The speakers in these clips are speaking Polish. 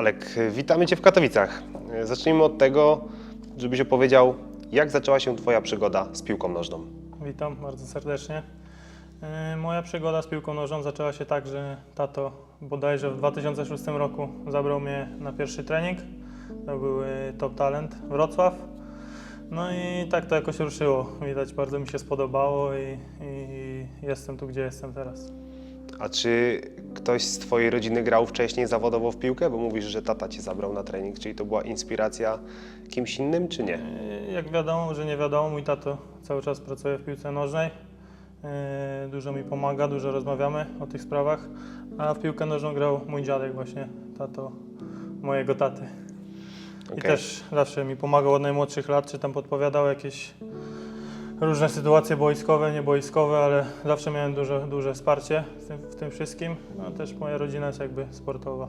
Alek, witamy Cię w Katowicach. Zacznijmy od tego, żebyś opowiedział, jak zaczęła się Twoja przygoda z piłką nożną. Witam bardzo serdecznie. Yy, Moja przygoda z piłką nożną zaczęła się tak, że tato bodajże w 2006 roku zabrał mnie na pierwszy trening. To był yy, Top Talent Wrocław. No i tak to jakoś ruszyło. Widać, bardzo mi się spodobało i, i jestem tu, gdzie jestem teraz. A czy ktoś z Twojej rodziny grał wcześniej zawodowo w piłkę? Bo mówisz, że tata Cię zabrał na trening, czyli to była inspiracja kimś innym, czy nie? Yy, Jak wiadomo, że nie wiadomo, mój tato cały czas pracuje w piłce nożnej. Yy, Dużo mi pomaga, dużo rozmawiamy o tych sprawach. A w piłkę nożną grał mój dziadek właśnie, tato mojego taty. I Okej. też zawsze mi pomagał od najmłodszych lat, czy tam podpowiadał jakieś różne sytuacje boiskowe, nieboiskowe, ale zawsze miałem duże, duże wsparcie w tym, w tym wszystkim. No też moja rodzina jest jakby sportowa.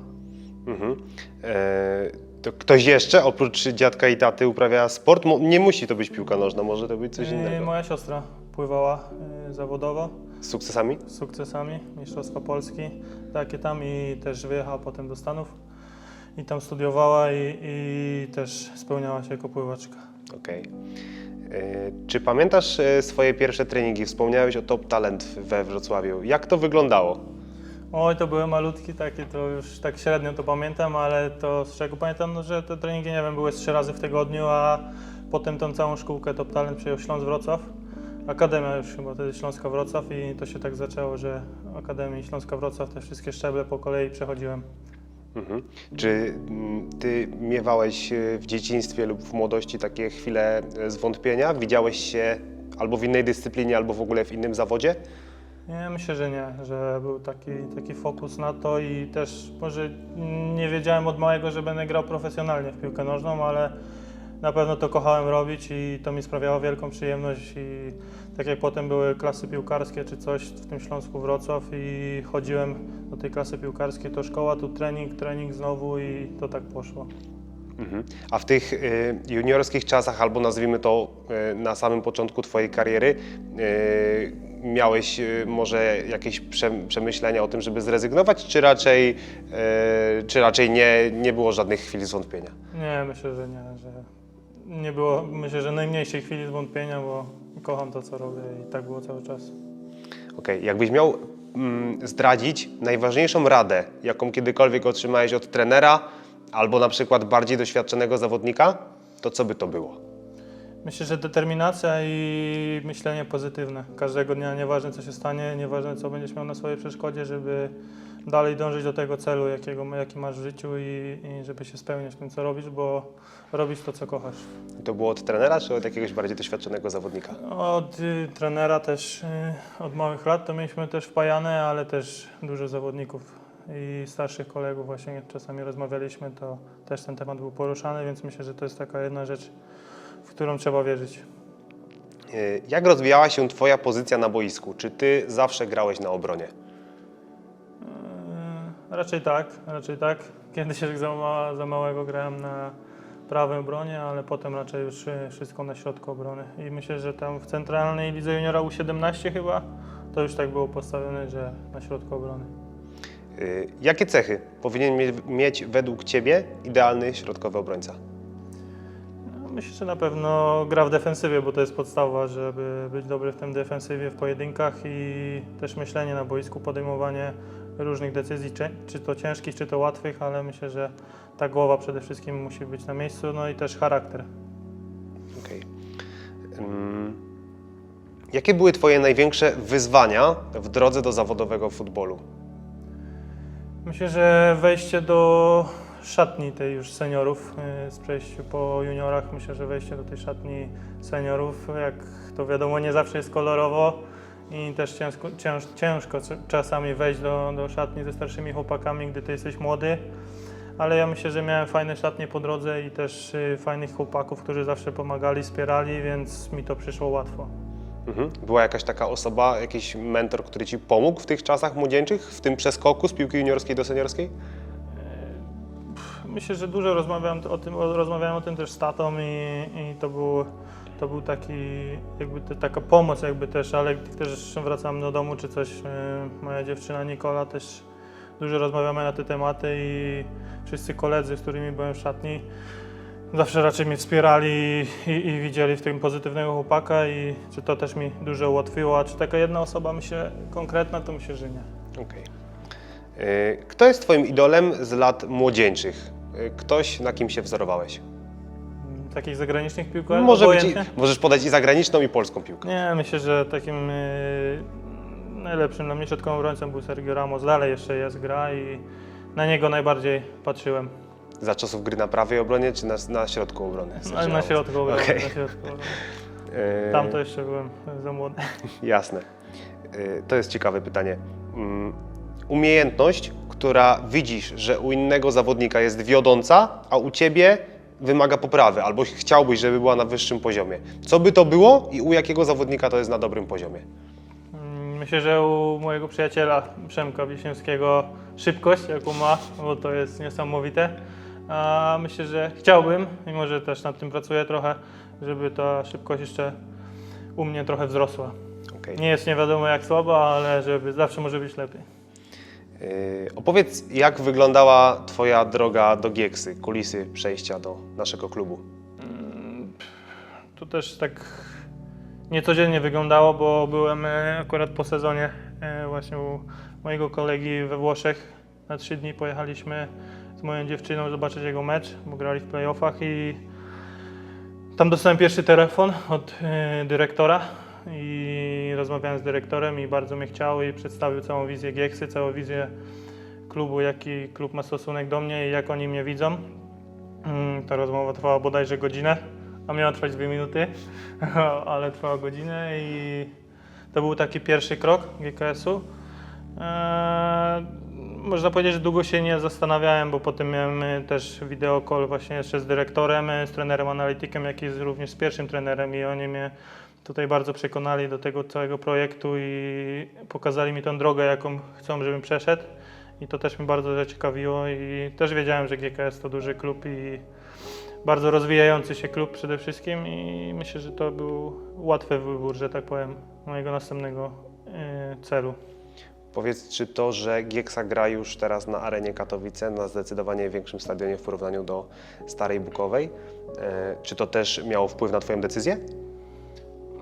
Mhm. E, to ktoś jeszcze, oprócz dziadka i taty, uprawia sport? Mo- Nie musi to być piłka nożna, może to być coś Yy, innego. Moja siostra pływała yy, zawodowo. Z sukcesami? z sukcesami Mistrzostwa Polski, takie tam i też wyjechała potem do Stanów i tam studiowała i, i też spełniała się jako pływaczka. Okej. E, Czy pamiętasz e, swoje pierwsze treningi? Wspomniałeś o Top Talent we Wrocławiu. Jak to wyglądało? Oj, to były malutki takie, to już tak średnio to pamiętam, ale to z czego pamiętam, no, że te treningi, nie wiem, były trzy razy w tygodniu, a potem tą całą szkółkę Top Talent przyjął Śląsk Wrocław. Akademia już chyba wtedy Śląska Wrocław i to się tak zaczęło, że Akademii Śląska Wrocław te wszystkie szczeble po kolei przechodziłem. Mhm. Czy mm, ty miewałeś e, w dzieciństwie lub w młodości takie chwile e, zwątpienia? Widziałeś się albo w innej dyscyplinie, albo w ogóle w innym zawodzie? Nie, myślę, że nie, że był taki, taki fokus na to i też może nie wiedziałem od małego, że będę grał profesjonalnie w piłkę nożną, ale na pewno to kochałem robić i to mi sprawiało wielką przyjemność i tak jak potem były klasy piłkarskie czy coś w tym Śląsku Wrocław i chodziłem do tej klasy piłkarskiej, to szkoła, tu trening, trening znowu i to tak poszło. Mhm. A w tych e, juniorskich czasach, albo nazwijmy to e, na samym początku twojej kariery, e, miałeś może jakieś prze, przemyślenia o tym, żeby zrezygnować, czy raczej, czy raczej nie, nie było żadnych chwil zwątpienia? Nie, myślę, że nie, że nie było, myślę, że najmniejszej chwili zwątpienia, bo kocham to, co robię i tak było cały czas. Okej, jakbyś miał mm, zdradzić najważniejszą radę, jaką kiedykolwiek otrzymałeś od trenera, albo na przykład bardziej doświadczonego zawodnika, to co by to było? Myślę, że determinacja i myślenie pozytywne. Każdego dnia, nieważne co się stanie, nieważne co będziesz miał na swojej przeszkodzie, żeby dalej dążyć do tego celu, jakiego, jaki masz w życiu i, i żeby się spełniać w tym, co robisz, bo robisz to, co kochasz. To było od trenera, czy od jakiegoś bardziej doświadczonego zawodnika? Od y, trenera też, y, od małych lat to mieliśmy też wpajane, ale też dużo zawodników i starszych kolegów właśnie jak czasami rozmawialiśmy, to też ten temat był poruszany, więc myślę, że to jest taka jedna rzecz, w którą trzeba wierzyć. Yy, Jak rozwijała się Twoja pozycja na boisku? Czy Ty zawsze grałeś na obronie? Raczej tak, raczej tak. Kiedyś jak za, ma, za małego grałem na prawym obronie, ale potem raczej już y, wszystko na środku obrony. I myślę, że tam w centralnej lidze juniora U17 chyba, to już tak było postawione, że na środku obrony. Yy, Jakie cechy powinien mie- mieć według Ciebie idealny środkowy obrońca? No, Myślę, że na pewno gra w defensywie, bo to jest podstawa, żeby być dobry w tym defensywie, w pojedynkach i też myślenie na boisku, podejmowanie różnych decyzji, czy- to ciężkich, czy to łatwych, ale myślę, że ta głowa przede wszystkim musi być na miejscu, no i też charakter. Okej. Ym, Jakie były Twoje największe wyzwania w drodze do zawodowego futbolu? Myślę, że wejście do szatni tej już seniorów, yy, z przejściu po juniorach, myślę, że wejście do tej szatni seniorów, jak to wiadomo, nie zawsze jest kolorowo i też ciężko, cięż, ciężko czasami wejść do, do szatni ze starszymi chłopakami, gdy ty jesteś młody. Ale ja myślę, że miałem fajne szatnie po drodze i też y, fajnych chłopaków, którzy zawsze pomagali, wspierali, więc mi to przyszło łatwo. Mhm. Była jakaś taka osoba, jakiś mentor, który Ci pomógł w tych czasach młodzieńczych, w tym przeskoku z piłki juniorskiej do seniorskiej? Myślę, że dużo rozmawiałem o tym, rozmawiałem o tym też z tatą i, i to, był, to był taki, jakby taka pomoc jakby też, ale gdy też wracam do domu czy coś, y, moja dziewczyna Nikola też dużo rozmawiamy na te tematy i wszyscy koledzy, z którymi byłem w szatni, zawsze raczej mnie wspierali i, i widzieli w tym pozytywnego chłopaka i czy to też mi dużo ułatwiło, a czy taka jedna osoba myślę konkretna, to myślę, że nie. Okej. Y, Kto jest Twoim idolem z lat młodzieńczych? Y, Ktoś, na kim się wzorowałeś? Takich zagranicznych piłkarzy? Może być, i- możesz podać i zagraniczną, i polską piłkę. Nie, myślę, że takim y, najlepszym dla mnie środkowym obrońcą był Sergio Ramos. Dalej jeszcze jest gra i na niego najbardziej patrzyłem. Za czasów gry na prawej obronie, czy na, na środku obrony? Na, na środku obrony. Okej. Na środku obrony. Tam to jeszcze byłem za młody. Jasne. Y, To jest ciekawe pytanie. Mm, Umiejętność, która widzisz, że u innego zawodnika jest wiodąca, a u ciebie wymaga poprawy, albo chciałbyś, żeby była na wyższym poziomie. Co by to było i u jakiego zawodnika to jest na dobrym poziomie? Mm, Myślę, że u mojego przyjaciela Przemka Wiśniewskiego szybkość, jaką ma, bo to jest niesamowite. A myślę, że chciałbym, mimo że też nad tym pracuję trochę, żeby ta szybkość jeszcze u mnie trochę wzrosła. Okej. Nie jest nie wiadomo jak słaba, ale żeby zawsze może być lepiej. Y, Opowiedz, jak wyglądała Twoja droga do Gieksy, kulisy przejścia do naszego klubu? To też tak niecodziennie wyglądało, bo byłem e, akurat po sezonie e, właśnie u mojego kolegi we Włoszech. Na trzy dni pojechaliśmy z moją dziewczyną zobaczyć jego mecz, bo grali w playoffach i tam dostałem pierwszy telefon od e, dyrektora i rozmawiałem z dyrektorem i bardzo mnie chciał i przedstawił całą wizję Gieksy, całą wizję klubu, jaki klub ma stosunek do mnie i jak oni mnie widzą. Mm, Ta rozmowa trwała bodajże godzinę, a miała trwać dwie minuty, ale trwała godzinę i to był taki pierwszy krok GKS-u. Eee, można powiedzieć, że długo się nie zastanawiałem, bo potem miałem e, też wideo właśnie jeszcze z dyrektorem, e, z trenerem analitykiem, jak i również z pierwszym trenerem i oni mnie tutaj bardzo przekonali do tego całego projektu i pokazali mi tą drogę, jaką chcą, żebym przeszedł. I to też mnie bardzo zaciekawiło i też wiedziałem, że GKS to duży klub i bardzo rozwijający się klub przede wszystkim i myślę, że to był łatwy wybór, że tak powiem, mojego następnego e, celu. Powiedz, czy to, że Gieksa gra już teraz na arenie Katowice, na zdecydowanie większym stadionie w porównaniu do Starej Bukowej, e, czy to też miało wpływ na Twoją decyzję?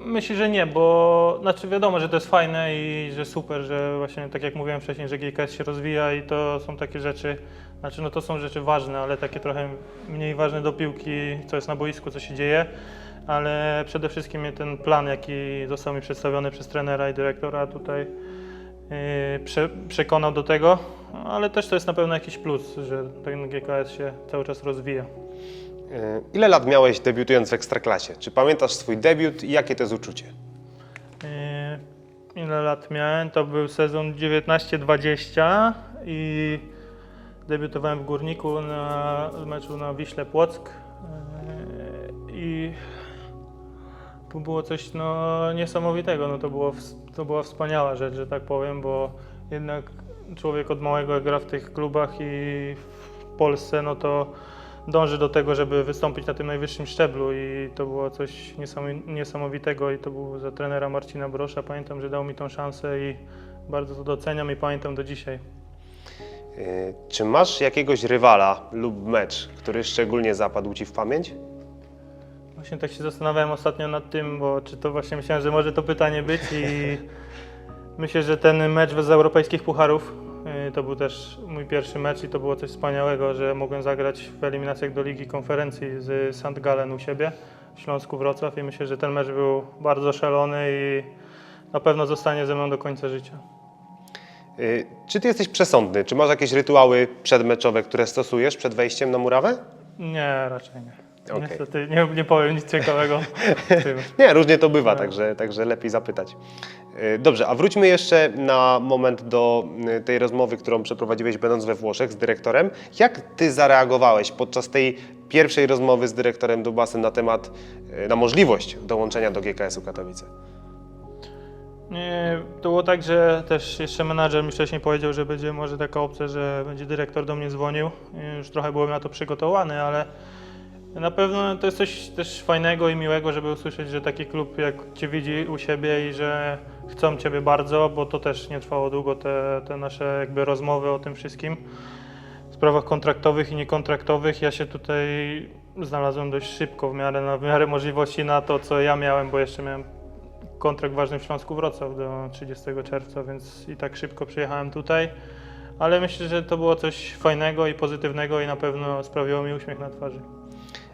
Myślę, że nie, bo znaczy wiadomo, że to jest fajne i że super, że właśnie tak jak mówiłem wcześniej, że GKS się rozwija i to są takie rzeczy, znaczy no to są rzeczy ważne, ale takie trochę mniej ważne do piłki, co jest na boisku, co się dzieje, ale przede wszystkim ten plan, jaki został mi przedstawiony przez trenera i dyrektora tutaj yy, prze, przekonał do tego, ale też to jest na pewno jakiś plus, że ten GKS się cały czas rozwija. E, Ile lat miałeś debiutując w Ekstraklasie? Czy pamiętasz swój debiut i jakie to jest uczucie? Yy, Ile lat miałem? To był sezon 19-20 i debiutowałem w Górniku na meczu na Wiśle Płock Yy, i to było coś no, niesamowitego. No, to, było, to była wspaniała rzecz, że tak powiem, bo jednak człowiek od małego gra w tych klubach i w Polsce, no to dąży do tego, żeby wystąpić na tym najwyższym szczeblu i to było coś niesamowi- niesamowitego i to było za trenera Marcina Brosza. Pamiętam, że dał mi tą szansę i bardzo to doceniam i pamiętam do dzisiaj. E, Czy masz jakiegoś rywala lub mecz, który szczególnie zapadł Ci w pamięć? Właśnie tak się zastanawiałem ostatnio nad tym, bo czy to właśnie myślałem, że może to pytanie być i myślę, że ten mecz z europejskich pucharów to był też mój pierwszy mecz i to było coś wspaniałego, że mogłem zagrać w eliminacjach do Ligi Konferencji z St. Gallen u siebie w Śląsku Wrocław i myślę, że ten mecz był bardzo szalony i na pewno zostanie ze mną do końca życia. E, Czy Ty jesteś przesądny? Czy masz jakieś rytuały przedmeczowe, które stosujesz przed wejściem na murawę? Nie, raczej nie. Okej. Niestety nie, nie powiem nic ciekawego. Nie, różnie to bywa, No. także, także lepiej zapytać. E, Dobrze, a wróćmy jeszcze na moment do e, tej rozmowy, którą przeprowadziłeś będąc we Włoszech z dyrektorem. Jak ty zareagowałeś podczas tej pierwszej rozmowy z dyrektorem Dubasem na temat, e, na możliwość dołączenia do GKS-u Katowice? Nie, to było tak, że też jeszcze menadżer mi wcześniej powiedział, że będzie może taka opcja, że będzie dyrektor do mnie dzwonił. Już trochę byłem na to przygotowany, ale Na pewno to jest coś też fajnego i miłego, żeby usłyszeć, że taki klub jak Cię widzi u siebie i że chcą Ciebie bardzo, bo to też nie trwało długo, te, te nasze jakby rozmowy o tym wszystkim. W sprawach kontraktowych i niekontraktowych ja się tutaj znalazłem dość szybko w miarę, w miarę możliwości na to, co ja miałem, bo jeszcze miałem kontrakt ważny w Śląsku Wrocław do 30 czerwca, więc i tak szybko przyjechałem tutaj. Ale myślę, że to było coś fajnego i pozytywnego i na pewno sprawiło mi uśmiech na twarzy.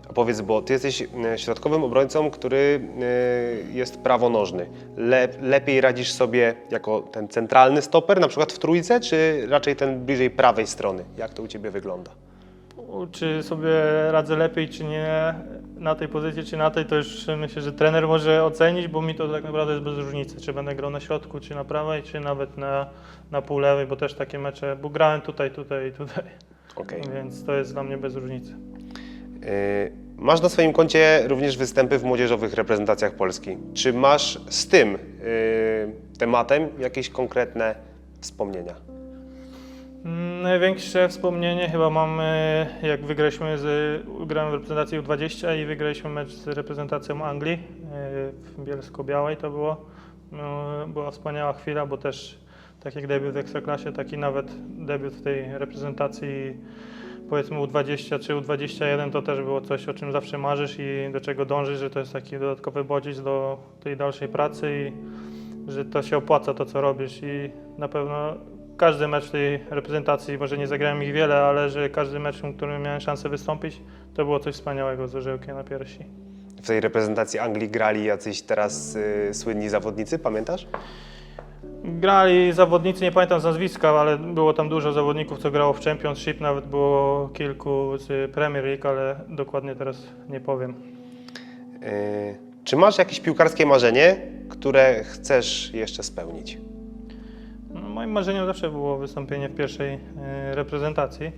A powiedz, bo ty jesteś e, środkowym obrońcą, który e, jest prawonożny. Le, lepiej radzisz sobie jako ten centralny stoper, na przykład w trójce, czy raczej ten bliżej prawej strony? Jak to u ciebie wygląda? Czy sobie radzę lepiej, czy nie na tej pozycji, czy na tej, to już myślę, że trener może ocenić, bo mi to tak naprawdę jest bez różnicy, czy będę grał na środku, czy na prawej, czy nawet na, na pół lewej, bo też takie mecze, bo grałem tutaj, tutaj i tutaj, Okej. więc to jest dla mnie bez różnicy. E, Masz na swoim koncie również występy w młodzieżowych reprezentacjach Polski. Czy masz z tym e, tematem jakieś konkretne wspomnienia? Mm, Największe wspomnienie chyba mam, e, jak wygraliśmy z, grałem w reprezentacji U20 i wygraliśmy mecz z reprezentacją Anglii w Bielsko-Białej to było. No, Była wspaniała chwila, bo też tak jak debiut w Ekstraklasie, tak i nawet debiut w tej reprezentacji powiedzmy U20 czy U21 to też było coś, o czym zawsze marzysz i do czego dążysz, że to jest taki dodatkowy bodziec do tej dalszej pracy i że to się opłaca to, co robisz i na pewno każdy mecz tej reprezentacji, może nie zagrałem ich wiele, ale że każdy mecz, w którym miałem szansę wystąpić, to było coś wspaniałego z orzełkiem na piersi. W tej reprezentacji Anglii grali jacyś teraz e, słynni zawodnicy, pamiętasz? Grali zawodnicy, nie pamiętam z nazwiska, ale było tam dużo zawodników, co grało w Championship, nawet było kilku z Premier League, ale dokładnie teraz nie powiem. E, Czy masz jakieś piłkarskie marzenie, które chcesz jeszcze spełnić? No, moim marzeniem zawsze było wystąpienie w pierwszej e, reprezentacji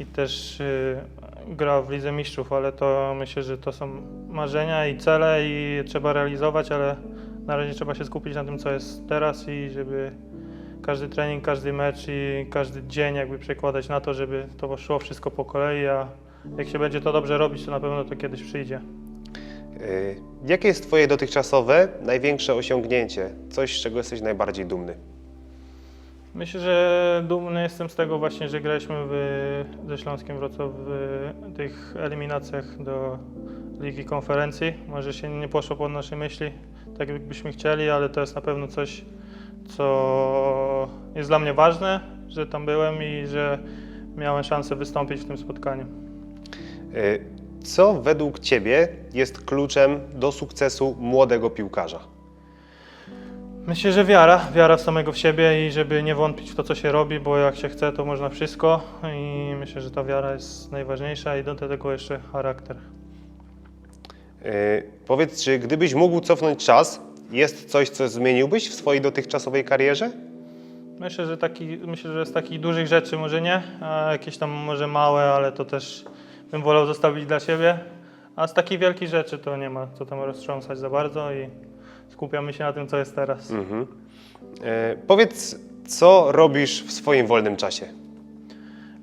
i też e, gra w Lidze Mistrzów, ale to myślę, że to są marzenia i cele i trzeba realizować, ale na razie trzeba się skupić na tym, co jest teraz i żeby każdy trening, każdy mecz i każdy dzień jakby przekładać na to, żeby to szło wszystko po kolei, a jak się będzie to dobrze robić, to na pewno to kiedyś przyjdzie. Y, Jakie jest Twoje dotychczasowe największe osiągnięcie? Coś, z czego jesteś najbardziej dumny? Myślę, że dumny jestem z tego właśnie, że graliśmy w, ze Śląskiem Wrocław w tych eliminacjach do Ligi Konferencji. Może się nie poszło pod nasze myśli, tak jakbyśmy chcieli, ale to jest na pewno coś, co jest dla mnie ważne, że tam byłem i że miałem szansę wystąpić w tym spotkaniu. Y, Co według Ciebie jest kluczem do sukcesu młodego piłkarza? Myślę, że wiara, wiara w samego w siebie i żeby nie wątpić w to, co się robi, bo jak się chce, to można wszystko i myślę, że ta wiara jest najważniejsza i do tego jeszcze charakter. Y, Powiedz, czy gdybyś mógł cofnąć czas, jest coś, co zmieniłbyś w swojej dotychczasowej karierze? Myślę, że taki, myślę, że z takich dużych rzeczy może nie, a jakieś tam może małe, ale to też bym wolał zostawić dla siebie. A z takich wielkich rzeczy to nie ma co tam roztrząsać za bardzo i skupiamy się na tym, co jest teraz. Mhm. Y, Powiedz, co robisz w swoim wolnym czasie?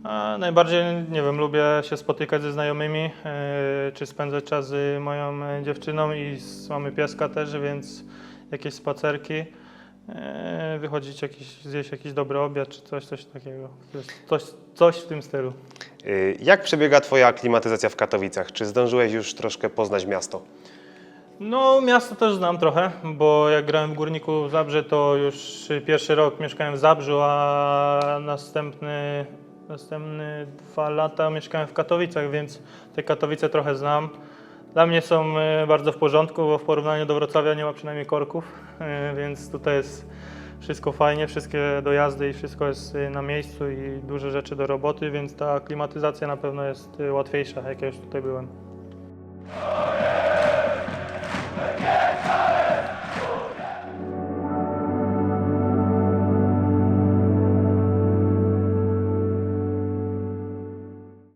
A najbardziej, nie wiem, lubię się spotykać ze znajomymi, e, czy spędzać czas z moją e, dziewczyną i z, mamy pieska też, więc jakieś spacerki, e, wychodzić jakiś, zjeść jakiś dobry obiad, czy coś, coś takiego. Coś, coś w tym stylu. Y, Jak przebiega Twoja aklimatyzacja w Katowicach? Czy zdążyłeś już troszkę poznać miasto? No, miasto też znam trochę, bo jak grałem w Górniku w Zabrze, to już pierwszy rok mieszkałem w Zabrzu, a następny, następny dwa lata mieszkałem w Katowicach, więc te Katowice trochę znam. Dla mnie są e, bardzo w porządku, bo w porównaniu do Wrocławia nie ma przynajmniej korków, e, więc tutaj jest wszystko fajnie, wszystkie dojazdy i wszystko jest e, na miejscu i duże rzeczy do roboty, więc ta klimatyzacja na pewno jest łatwiejsza, jak ja już tutaj byłem.